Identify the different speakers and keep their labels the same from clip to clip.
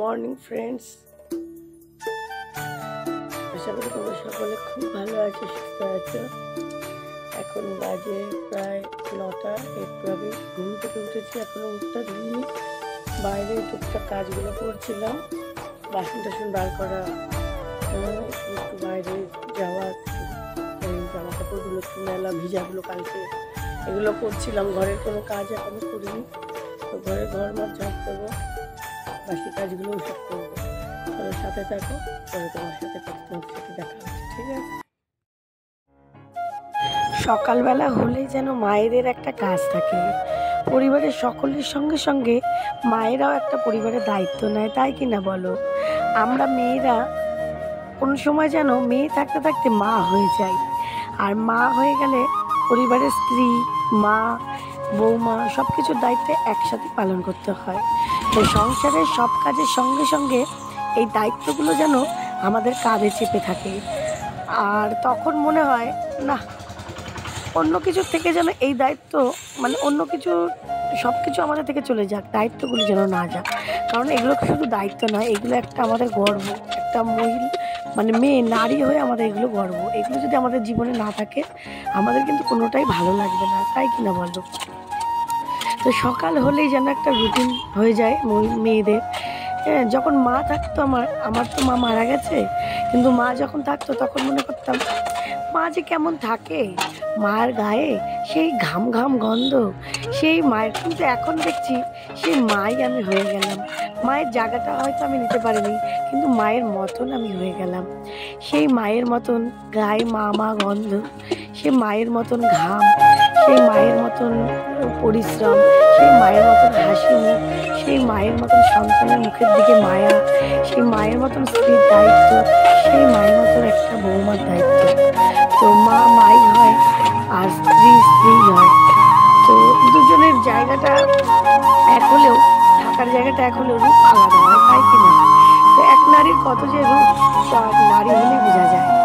Speaker 1: Morning friends আশা করি তোমরা সকলে খুব ভালো আছো, সুস্থ আছো। এখন বাজে প্রায় নটা একটু ঘুম থেকে উঠেছি, এখনও মুখটা ধুইনি বাইরে টুকটাক কাজগুলো করছিলাম বাসন টাসন বার করা। একটু বাইরে যাওয়া জামা কাপড়গুলো একটু মেলা, ভিজাগুলো কালকে এগুলো করছিলাম। ঘরের কোনো কাজ এখনও করিনি। তো ঘরে ঘর মার ঝাঁপ দেবো। বাকি কাজগুলো সব করব। তবে সাথে থাকো, পরে তোমার সাথে তোমার সাথে দেখা হচ্ছে ঠিক আছে? সকালবেলা হলেই যেন মায়েদের একটা কাজ থাকে। পরিবারের সকলের সঙ্গে সঙ্গে মায়েরাও একটা পরিবারের দায়িত্ব নেয়, তাই কি না বলো? আমরা মেয়েরা কোনো সময় যেন মেয়ে থাকতে থাকতে মা হয়ে যায় আর মা হয়ে গেলে পরিবারের স্ত্রী, মা, বৌমা সব কিছুর দায়িত্ব একসাথে পালন করতে হয়। তো সংসারের সব কাজের সঙ্গে সঙ্গে এই দায়িত্বগুলো যেন আমাদের কাঁধে চেপে থাকে। আর তখন মনে হয়, না, অন্য কিছুর থেকে যেন এই দায়িত্ব মানে অন্য কিছু, সব কিছু আমাদের থেকে চলে যাক, দায়িত্বগুলো যেন না যাক। কারণ এগুলো শুধু দায়িত্ব নয়, এগুলো একটা আমাদের গর্ব, একটা মহিলা মানে মেয়ে, নারী হয়ে আমাদের এগুলো গর্ব। এগুলো যদি আমাদের জীবনে না থাকে, আমাদের কিন্তু কোনোটাই ভালো লাগবে না। তাই কিনা বলো? তো সকাল হলেই যেন একটা রুটিন হয়ে যায় মেয়েদের। হ্যাঁ যখন মা থাকতো আমার আমার তো মা মারা গেছে, কিন্তু মা যখন থাকতো তখন মনে করতাম, মা যে কেমন থাকে, মার গায়ে সেই ঘাম ঘাম গন্ধ, সেই মায়ের, কিন্তু এখন দেখছি সেই মাই আমি হয়ে গেলাম। মায়ের জায়গাটা হয়তো আমি নিতে পারিনি, কিন্তু মায়ের মতন আমি হয়ে গেলাম। সেই মায়ের মতন গায়ে মা মা গন্ধ, সে মায়ের মতন ঘাম সেই মায়ের মতন পরিশ্রম, সেই মায়ের মতন হাসি মুখ সেই মায়ের মতন সন্তানের মুখের দিকে মায়া, সেই মায়ের মতন স্ত্রীর দায়িত্ব, সেই মায়ের মতন একটা বৌমার দায়িত্ব। তো মা মাই হয় আর স্ত্রী স্ত্রী হয় তো দুজনের জায়গাটা এক হলেও, থাকার জায়গাটা এক হলেও রূপ আলাদা হয়, তাই কি না? তো এক নারীর কত যে রূপ তা নারী হলে বোঝা যায়।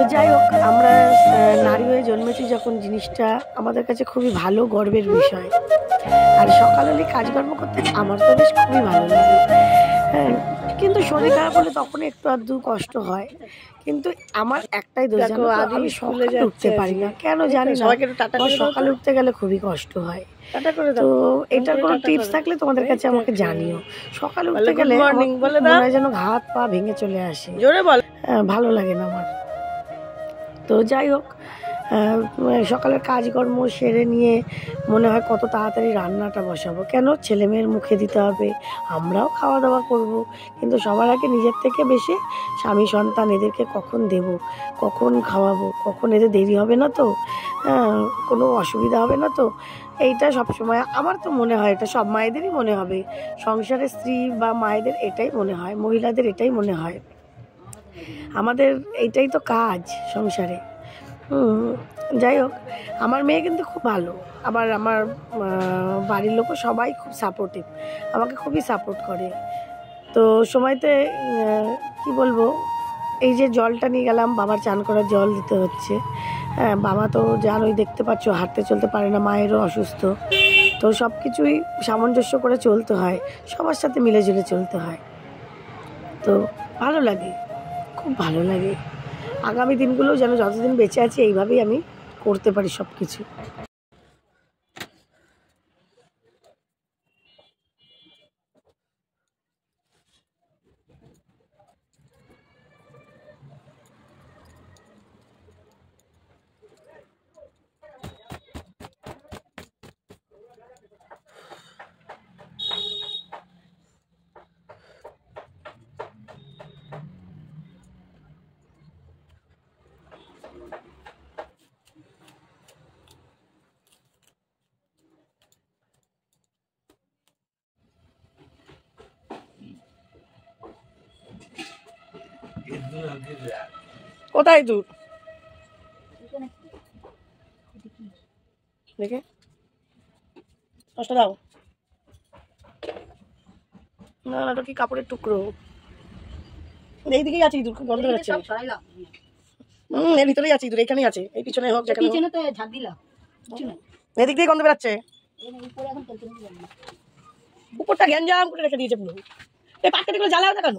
Speaker 1: তো যাই হোক আমরা নারী হয়ে জন্মেছি যখন জিনিসটা আমাদের কাছে খুবই ভালো গর্বের বিষয়। আর সকাল হলে কাজকর্ম করতে আমার তো বেশ খুবই ভালো লাগে। হ্যাঁ কিন্তু শরীর খারাপ হলে তখন একটু আধটু কষ্ট হয়। কিন্তু আমার একটাই দোষ জানো আমি
Speaker 2: সকালে
Speaker 1: উঠতে পারি না। কেন জানি না আমার। সকালে উঠতে গেলে খুবই কষ্ট হয়। তো এটার কোনো টিপস থাকলে তোমাদের কাছে আমাকে জানিও। সকালে উঠতে গেলে যেন হাত পা ভেঙে চলে আসে।
Speaker 2: জোরে বল।
Speaker 1: হ্যাঁ, ভালো লাগে না আমার। তো যাই হোক সকালের কাজকর্ম সেরে নিয়ে মনে হয় কত তাড়াতাড়ি রান্নাটা বসাবো। কেন? ছেলে মেয়ের মুখে দিতে হবে, আমরাও খাওয়া দাওয়া করব। কিন্তু সবার আগে নিজের থেকে বেশি স্বামী সন্তান এদেরকে কখন দেব, কখন খাওয়াবো, কখন এদের দেরি হবে না তো? কোনো অসুবিধা হবে না তো? এইটা সবসময় আমার তো মনে হয়, এটা সব মায়েদেরই মনে হবে। সংসারের স্ত্রী বা মায়েদের এটাই মনে হয়, মহিলাদের এটাই মনে হয়। আমাদের এইটাই তো কাজ সংসারে। যাই হোক, আমার মেয়ে কিন্তু খুব ভালো। আবার আমার বাড়ির লোকও সবাই খুব সাপোর্টিভ আমাকে খুবই সাপোর্ট করে। তো সময়তে কি বলব, এই যে জলটা নিয়ে গেলাম, বাবার চান করার জল দিতে হচ্ছে। হ্যাঁ বাবা তো জানোই দেখতে পাচ্ছ, হাঁটতে চলতে পারে না, মায়েরও অসুস্থ। তো সব কিছুই সামঞ্জস্য করে চলতে হয়, সবার সাথে মিলেঝুলে চলতে হয়। তো ভালো লাগে। খুব ভালো লাগে। আগামী দিনগুলো যেন যতদিন বেঁচে আছি, এইভাবেই আমি করতে পারি সব কিছু কোথায় দূর? দেখে। দাও না না কি কাপড়ের টুকরো? এইদিকেই আছে ইঁদুর গন্ধ বেরোচ্ছে হুম এর ভিতরেই আছে ইঁদুর এখানেই আছে। এই পিছনে হোক যেখানে
Speaker 3: পিছনে তো ঝাড় দিলাম।
Speaker 1: এদিক দিয়ে গন্ধ বেরোচ্ছে। উপরটা গ্যাঞ্জাম করে রেখে দিয়েছে পুরো। এই পাটকাঠিগুলো জ্বালাও না কেন?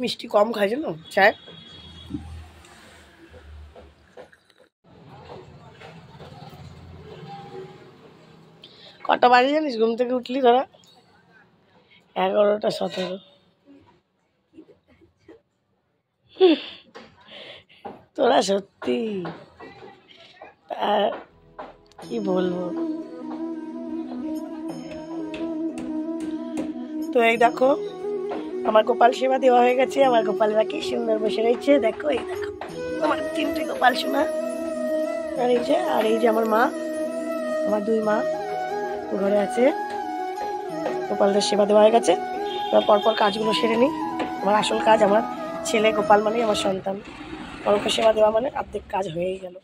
Speaker 1: মিষ্টি কম খাই জানো? চায়? কটা বাজে জানিস? ঘুম থেকে উঠলি তোরা এগারোটা সতেরো। তোরা সত্যি? কি বলব? তো এই দেখো আমার গোপাল সেবা দেওয়া হয়ে গেছে, আমার গোপালরা কি সুন্দর বসে রয়েছে। দেখো, এই দেখো, আমার তিনটে গোপাল শোনা আর এই যে, আর এই যে আমার মা, আমার দুই মা ঘরে আছে। গোপালদের সেবা দেওয়া হয়ে গেছে। এবার পরপর কাজগুলো সেরে নিই। আমার আসল কাজ আমার ছেলে গোপাল মানেই আমার সন্তান। পরকে সেবা দেওয়া মানে অর্ধেক কাজ হয়েই গেল।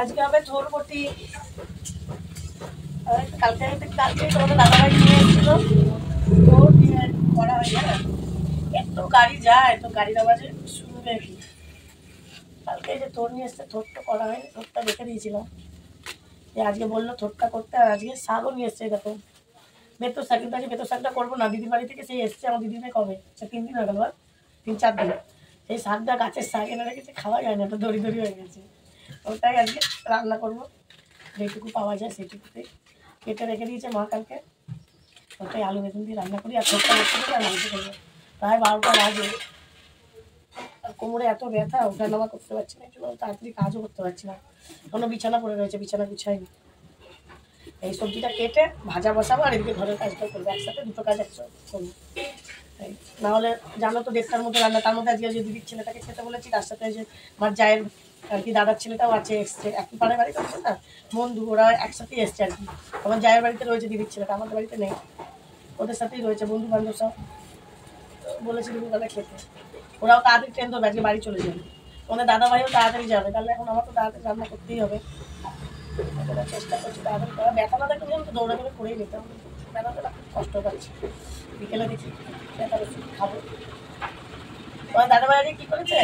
Speaker 1: আজকে হবে ঝোলবটি আর কালকে কালকে তোমাদের দাদাভাই নিয়ে এসেছিল। নিয়ে করা হয় না এত গাড়ি যায়, তো গাড়ির আওয়াজে শুনবে কি? কালকে যে তোর নিয়ে এসছে থোরটা করা হয়নি থোরটা রেখে দিয়েছিলাম। যে আজকে বলল থোরটা করতে আর আজকে শাকও নিয়ে এসছে, দেখো। বেতর শাক কিন্তু বেতর শাকটা করব না, দিদির বাড়ি থেকে সেই এসছে, আমার দিদির কবে? সে তিন দিন হয়ে গেল তিন, চার দিন। সেই শাকটা গাছের শাক এনে রেখেছে, খাওয়া যায় না, তো দড়ি দড়ি হয়ে গেছে। ওটাই আজকে রান্না করব। যেটুকু পাওয়া যায় সেটুকুতে। কেটে রেখে দিয়েছে মা কালকে। ওটাই আলু বেগুন দিয়ে রান্না করি আর ছোট্টা করব। প্রায় বারোটা বাজে। আর কোমরে এত ব্যথা ওঠা নামা করতে পারছি না এই জন্য তাড়াতাড়ি কাজও করতে পারছি না। কোনো বিছানা পড়ে রয়েছে বিছানা গুছাইনি। এই সবজিটা কেটে ভাজা বসাবো আর এদিকে ঘরের কাজটা করব। একসাথে দুটো কাজ একসাথে করব। এই, না হলে জানো তো দেড়টার মধ্যে রান্না তার মধ্যে আজকে যে দিদির ছেলেটাকে খেতে বলেছি তার সাথে যে আমার জায়ের আর কি দাদার ছেলেটাও আছে, এসছে। একই পাড়ে বাড়ি করছে না? বন্ধু, ওরা একসাথে এসছে আর কি। আমার জায়ের বাড়িতে রয়েছে দিদির ছেলেটা, আমাদের বাড়িতে নেই। ওদের সাথেই রয়েছে বন্ধু বান্ধব সব। বলেছি দুপুরবেলা খেতে। ওরাও তাড়াতাড়ি ট্রেন ধরবে, আজকে বাড়ি চলে যাবে। ওদের দাদা ভাইও তাড়াতাড়ি যাবে, তাহলে এখন আমার তো তাড়াতাড়ি রান্না করতেই হবে। চেষ্টা করছি তাড়াতাড়ি করা ব্যথা না থাকলে আমি তো, দৌড়াদৌড়ি করেই নিতাম ব্যথাটা খুব কষ্ট পাচ্ছি। বিকেলে দেখি ওষুধ খাব। ওরা দাদা ভাই আজকে কী করেছে?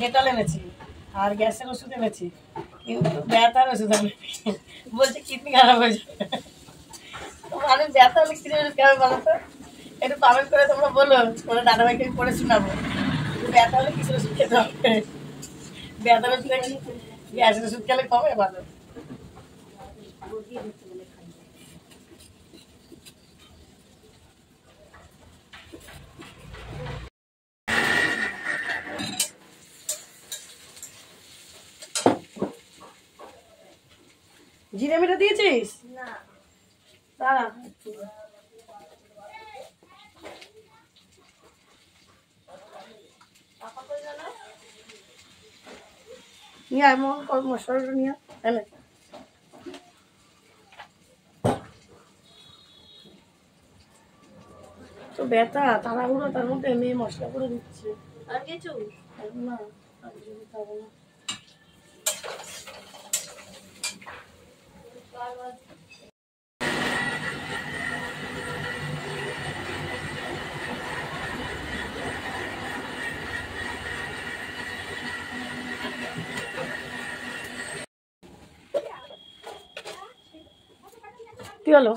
Speaker 1: ডেটল এনেছি। আর গ্যাসের ওষুধ এনেছি। কিন্তু ব্যথার ওষুধ আমি বলছি, কিডনি খারাপ হয়ে যাবে। মানুষ ব্যথা হলে কিনে ওষুধ খাবে বলো তো? একটু কমেন্ট করে তোমরা বলো তোমরা দাদাভাইকে আমি পড়ে শোনাবো। ব্যথা হলে কিছু ওষুধ খেতে হবে? ব্যথার ওষুধ গ্যাসের ওষুধ খেলে কমে ভালো জিরে মেটা দিয়েছিস?
Speaker 2: না।
Speaker 1: দাঁড়া। নিয়ে মন কর মশলাটা নিয়ে আয়। এনে তো ব্যথা তাড়াহুড়ো তার মধ্যে মেয়ে মশলা করে দিচ্ছে।
Speaker 2: আর কিছু?
Speaker 1: না আর কিছু দিতে না। কি হলো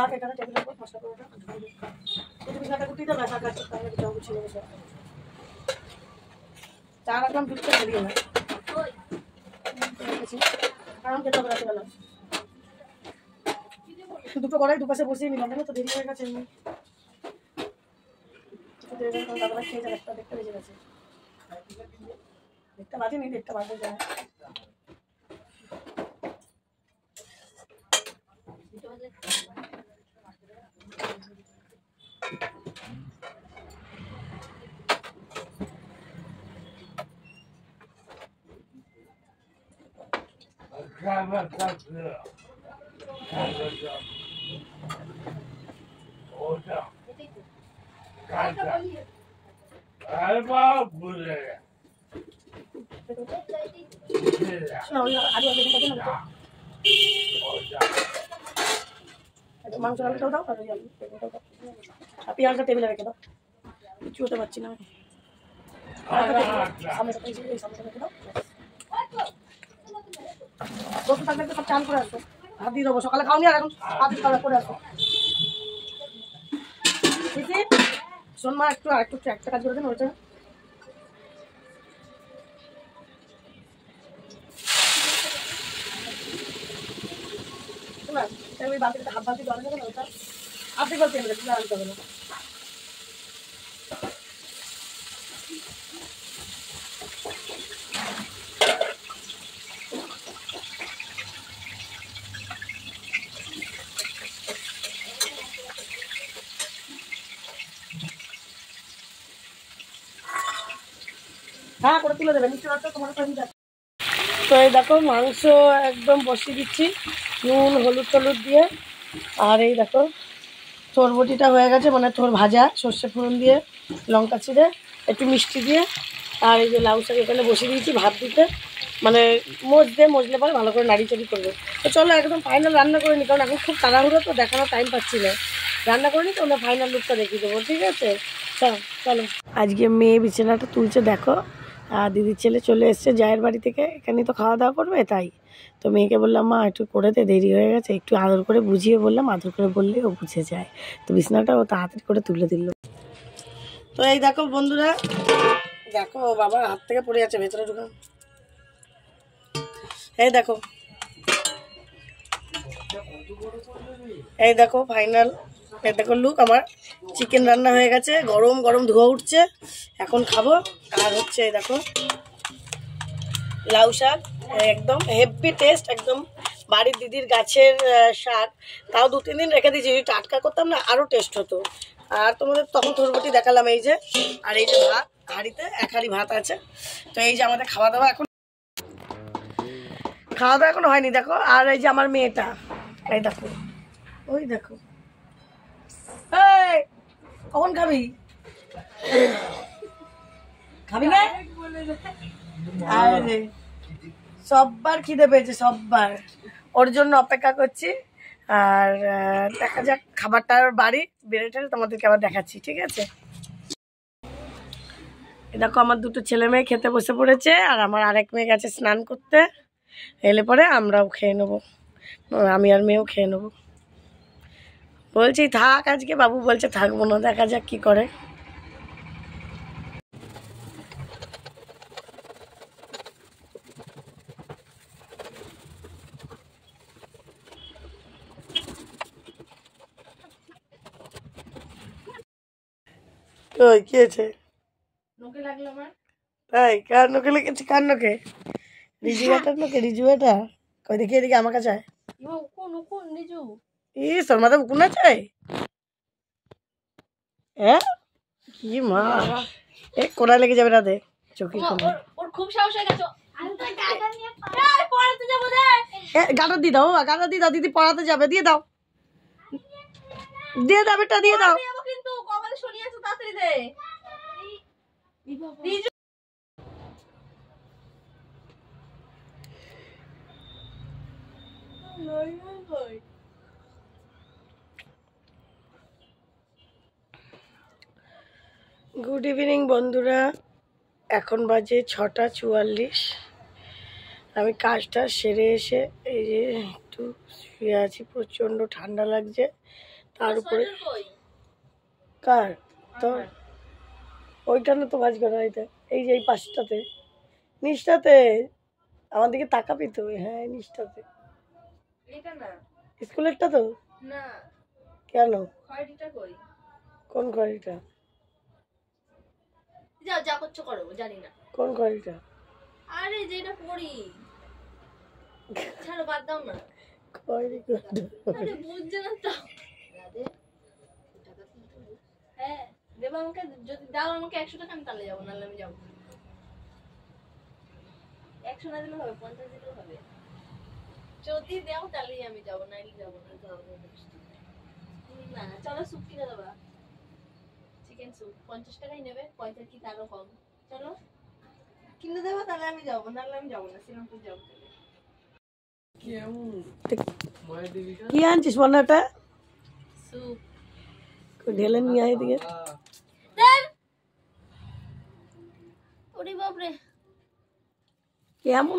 Speaker 1: রাখ এখানে টেবিলের উপর মশলা করে গুছিয়ে নেবে চা রাখলাম দুধটা বেরিয়ে না কারণ খেতে হবে রাত্রেবেলা দুটো কড়াই দুপাশে বসিয়ে নিলাম তো দেরি হয়ে গেছে এমনি একটু দেরি হয়ে গেল, দাদাভাই খেয়ে যাবে একটা দেখতে বেজে গেছে দেখতে বাজেনি দেখতে বাজে যায় শোনো, ওই আলু আলু ভেজে দাও না, একটু মাংস আলুটাও দাও আর ওই আলু বেগুনটাও দাও আর পেঁয়াজটা টেবিলে রেখে দাও কিছু হতে পারছি না আমি সামনে সাথে এই সামনে সাথে রেখে দাও থাকলে একটু সব চান করে আসো। হাত দিয়ে দেবো, সকালে খাওনি আর এখন হাত খাওয়া করে আসো। আছে শোন মা, একটু আর একটু একটা কাজ করে দেন ওইটা হাফ বালতি জল দেবে না ওটা? আপনি বালতি আনতে হবে না। তুলে দেবেন তোমার তো এই দেখো, মাংস একদম বসিয়ে দিচ্ছি, নুন, হলুদ টলুদ দিয়ে। আর এই দেখো থোর বটিটা হয়ে গেছে মানে থোর ভাজা, সর্ষে ফোড়ন দিয়ে, লঙ্কা ছিঁড়ে, একটু মিষ্টি দিয়ে। আর এই যে লাউ শাক এখানে বসিয়ে দিয়েছি ভাত দিতে। মানে মজতে মজলে পরে ভালো করে নাড়ি চাড়ি করবে। তো চলো একদম ফাইনাল রান্না করে নি, কারণ এখন খুব তাড়াহুড়ো, তো দেখানোর টাইম পাচ্ছি না। রান্না করে নি তোমরা ফাইনাল লুকটা দেখিয়ে দেবো, ঠিক আছে? চলো চলো। আজকে মেয়ে বিছানাটা তুলছে, দেখো। আর দিদির ছেলে চলে এসছে, জায়ের বাড়ি থেকে। এখানেই তো খাওয়া দাওয়া করবে, তাই। তো মেয়েকে বললাম, মা, একটু করে দে, দেরি হয়ে গেছে। একটু আদর করে বুঝিয়ে বললাম, আদর করে বললে ও বুঝে যায়। তো বিছানাটা ও তাড়াতাড়ি করে তুলে দিল। তো এই দেখো বন্ধুরা, দেখো বাবা হাত থেকে পড়ে যাচ্ছে, ভেতরে ঢুকা। এই দেখো। এই দেখো, ফাইনাল। দেখো লুক আমার চিকেন রান্না হয়ে গেছে। গরম গরম ধোয়া উঠছে। এখন খাব। আর হচ্ছে দেখো, লাউ শাক, একদম হেভি টেস্ট একদম বাড়ির দিদির গাছের শাক। তাও দু, তিন দিন রেখে দিয়েছি। যদি টাটকা করতাম না আরও টেস্ট হতো। আর তোমাদের তখন থরবটি দেখালাম এই যে। আর এই যে ভাত, হাঁড়িতে এক হাঁড়ি ভাত আছে। তো এই যে আমাদের খাওয়া দাওয়া এখন খাওয়া দাওয়া এখনও হয়নি, দেখো। আর এই যে আমার মেয়েটা, এই দেখো। ওই দেখো। কখন খাবি? খাবি না? আরে, সববার খিদে পেয়েছে, সববার। ওর জন্য অপেক্ষা করছি। আর দেখা যাক খাবারটার বাড়ি বেড়ে টেড়ে তোমাদেরকে আবার দেখাচ্ছি, ঠিক আছে? দেখো, আমার দুটো ছেলে মেয়ে খেতে বসে পড়েছে, আর আমার আরেক মেয়ে গেছে স্নান করতে। এলে পরে আমরাও খেয়ে নেব। আমি আর মেয়েও খেয়ে নেব। বলছি থাক আজকে বাবু বলছে থাকব না দেখা যাক কি করে। ওই কি আছে তাই কার নোকে লেগেছে? কার নোকে রিজু বেটার নোকে রিজু বেটা কই দেখি এদিকে আমার কাছে ইস ওর মাথায় উকুন আছে? হ্যাঁ? কি মা? এ কোনায় লেগে যাবে রাতে চোখে কোনায়।
Speaker 2: ওর খুব সাহস হয়ে গেছে।
Speaker 1: গাটা দিয়ে দাও গাটা দিয়ে দাও দিদি পড়াতে যাবে দিয়ে দাও। দিয়ে দাও বেটা দিয়ে দাও।
Speaker 2: কিন্তু তাড়াতাড়ি দে।
Speaker 1: গুড ইভিনিং বন্ধুরা। এখন বাজে ছটা চুয়াল্লিশ। আমি কাজটা সেরে এসে এই যে একটু শুয়ে আছি প্রচণ্ড ঠান্ডা লাগছে। তার উপরে কার? তোর? ওইখানে তো কাজ করা হইতে এই যে এই পাশটাতে। নিচটাতে? আমার দিকে তাকাবি তো। হ্যাঁ নিচটাতে।
Speaker 2: এটা না।
Speaker 1: স্কুলেরটা তো? কেন? কোন ঘড়িটা
Speaker 2: যা যা করছ করো জানি না।
Speaker 1: কোন ঘড়িটা?
Speaker 2: আরে যেটা পড়ি। ছাড়ো বাদ দাও না।
Speaker 1: ঘড়ি?
Speaker 2: আরে বুঝছে না তো। হ্যাঁ দেবো আমাকে যদি দাও আমাকে একশো টাকা আমি তাহলে যাব নাহলে আমি যাব। একশো না দিলেও হবে পঞ্চাশ দিলেও হবে। যদি দাও তাহলেই আমি যাব নাইলে যাব না। না চলো স্যুপ কিনে দেবা চিকেন স্যুপ পঞ্চাশ টাকাই নেবে পয়সা কি তারও কম। চলো। কিনে দেবো তাহলে আমি যাব নাহলে আমি যাব না শ্রীরামপুর যাব।
Speaker 1: কি আনছিস বন্যাটা
Speaker 2: স্যুপ
Speaker 1: ঢেলে নিয়ে আয় দিকে
Speaker 2: ওরে বাপরে।
Speaker 1: কেমন?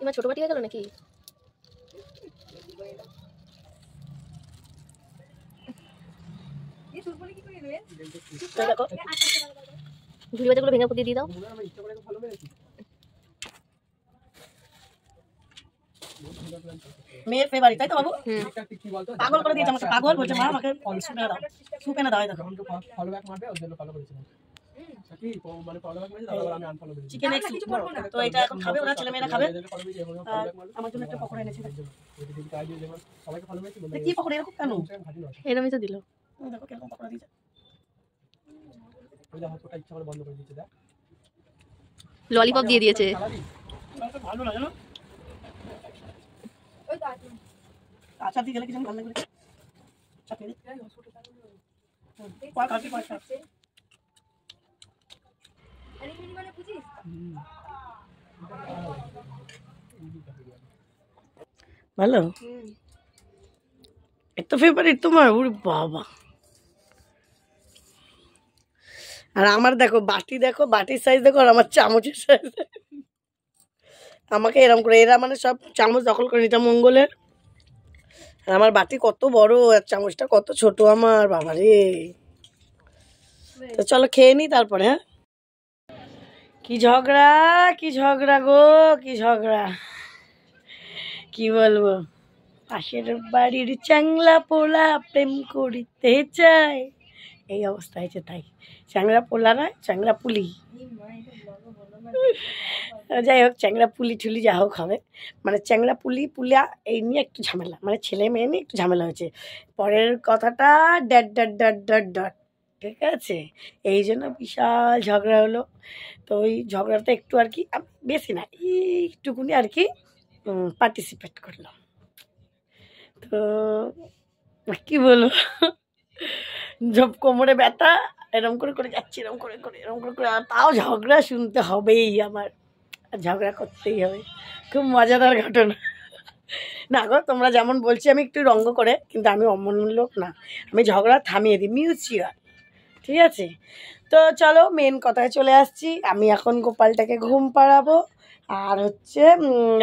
Speaker 2: তোমার ছোট বাটি হয়ে গেল নাকি? ঝুড়ি বাজাগুলো ভেঙে পুঁতিয়ে দিয়ে দাও।
Speaker 1: মেয়ের ফেভারিট তাই তো বাবু? পাগল করে দিয়েছে আমাকে পাগল বলছে মা আমাকে সুপ এনে দাও। সুপ এনে দাও এই দেখো। চিকেন এগ তো এটা এখন খাবে ওরা ছেলে মেয়েরা খাবে আমার জন্য একটা পকোড়া এনেছি কি পকোড়া এরকম কেন
Speaker 2: এরমই তো দিল
Speaker 1: দেখো কীরকম পকোড়া দিয়েছে
Speaker 2: ললিপপ দিয়ে দিয়েছে
Speaker 1: আমার তো ভালো লাগে না আচার দিয়ে গেলে কি যেন ভালো লাগবে ভালো? এত ফেভারিট তোমার ওরে বাবা। আর আমার দেখো বাটি দেখো বাটির সাইজ দেখো আর আমার চামচের সাইজ আমাকে এরম করে এরা মানে সব চামচ দখল করে নিতাম মঙ্গলের। আর আমার বাটি কত বড় আর চামচটা কত ছোট আমার বাবা রে তো চলো খেয়ে নি তারপরে হ্যাঁ? কি ঝগড়া কি ঝগড়া গো, কি ঝগড়া। কি বলব? পাশের বাড়ির চ্যাংলা পোলা প্রেম করিতে চায়। এই অবস্থা হয়েছে তাই। চ্যাংরা পোলা না চ্যাংরা পুলি। যাই হোক চ্যাংরা পুলি ঠুলি যা হোক হবে। মানে চ্যাংরা পুলি পুলিয়া এই নিয়ে একটু ঝামেলা। মানে ছেলে মেয়ে নিয়ে একটু ঝামেলা হয়েছে। পরের কথাটা ড্যাট ড্যাট ড্যাট ড্যাট ডট ঠিক আছে? এই জন্য বিশাল ঝগড়া হলো। তো ওই ঝগড়াটা একটু আর কি বেশি না এইটুকুনি আর কি পার্টিসিপেট করলাম। তো কি বলব? সব কোমরে ব্যথা, এরম করে করে যাচ্ছি, এরম করে করে, এরম করে করে তাও ঝগড়া শুনতে হবেই আমার। ঝগড়া করতেই হবে। খুব মজাদার ঘটনা। না গো, তোমরা যেমন বলছি, আমি একটু রঙ্গ করে, কিন্তু আমি অমন লোক না। আমি ঝগড়া থামিয়ে দিই, মিউচুয়াল। ঠিক আছে? তো চলো মেন কথায় চলে আসছি। আমি এখন গোপালটাকে ঘুম পাড়াবো। আর হচ্ছে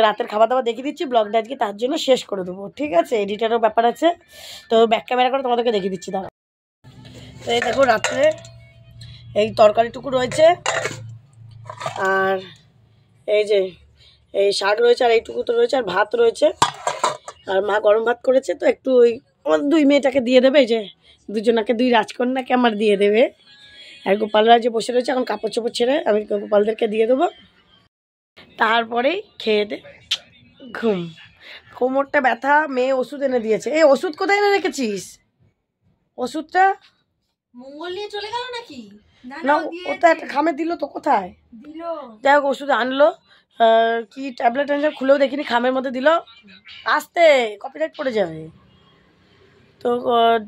Speaker 1: রাতের খাবার দাবার দেখিয়ে দিচ্ছি। ব্লগটা আজকে তার জন্য শেষ করে দেবো। ঠিক আছে? এডিটারও ব্যাপার আছে। তো ব্যাক ক্যামেরা করে তোমাদেরকে দেখিয়ে দিচ্ছি দাঁড়া তো এই দেখো, রাত্রে এই তরকারিটুকু রয়েছে। আর এই যে, এই শাক রয়েছে আর এইটুকু তো রয়েছে, আর ভাত রয়েছে। আর মা গরম ভাত করেছে, তো একটু ওই, আমার দুই মেয়েটাকে দিয়ে দেবে, এই যে। দুজনাকে দুই রাজকন্যাকে আমার দিয়ে দেবে। আর গোপালরা যে বসে রয়েছে এখন কাপড় চোপড় ছেড়ে আমি গোপালদেরকে দিয়ে দেবো। তারপরেই খেয়ে দে ঘুম। কোমরটা ব্যথা মেয়ে ওষুধ এনে দিয়েছে। এই ওষুধ কোথায় এনে রেখেছিস? ওষুধটা?
Speaker 2: মঙ্গল নিয়ে চলে গেল নাকি?
Speaker 1: না ও তো একটা খামে দিল তো কোথায়? যাই হোক ওষুধ আনলো। কি ট্যাবলেট ট্যাবলেট খুলেও দেখিনি খামের মধ্যে দিল। আসতে কপিরাইট পড়ে যাবে। তো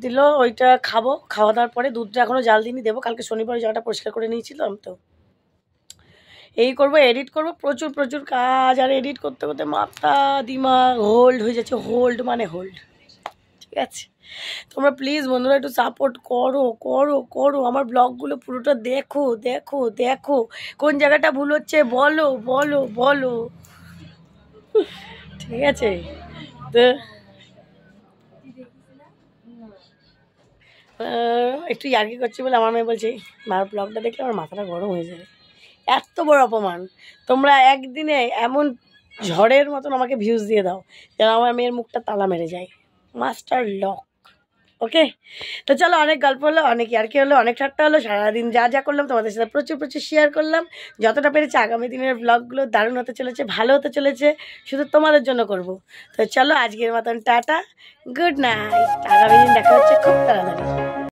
Speaker 1: দিল, ওইটা খাব। খাওয়া দাওয়ার পরে দুধটা এখনও জাল দিনই দেবো। কালকে শনিবার জায়গাটা পরিষ্কার করে নিয়েছিলাম তো। এই করব, এডিট করব। প্রচুর প্রচুর কাজ। আর এডিট করতে করতে মাথা, দিমাগ হোল্ড হয়ে যাচ্ছে। হোল্ড মানে হোল্ড ঠিক আছে? তোমরা প্লিজ বন্ধুরা একটু সাপোর্ট করো করো করো। আমার ব্লগগুলো পুরোটা দেখো দেখো দেখো। কোন জায়গাটা ভুল হচ্ছে বলো বলো বলো। ঠিক আছে? তো একটু ইয়ার্কি করছি বলে আমার মেয়ে বলছে, মার ব্লগটা দেখলে আমার মাথাটা গরম হয়ে যাবে। এত বড় অপমান। তোমরা একদিনে এমন ঝড়ের মতন আমাকে ভিউজ দিয়ে দাও যেন আমার মেয়ের মুখটা তালা মেরে যায়। Master lock okay? তো চলো অনেক গল্প হলো, অনেক ইয়ারকি হলো, অনেক ঠাট্টা হলো, সারাদিন যা যা করলাম, তোমাদের সাথে প্রচুর প্রচুর শেয়ার করলাম। যতটা পেরেছে আগামী দিনের ব্লগগুলো দারুণ হতে চলেছে, ভালো হতে চলেছে, শুধু তোমাদের জন্য করব। তো চলো আজকের মতন টাটা গুড নাইট আগামী দিন দেখা হচ্ছে খুব তাড়াতাড়ি।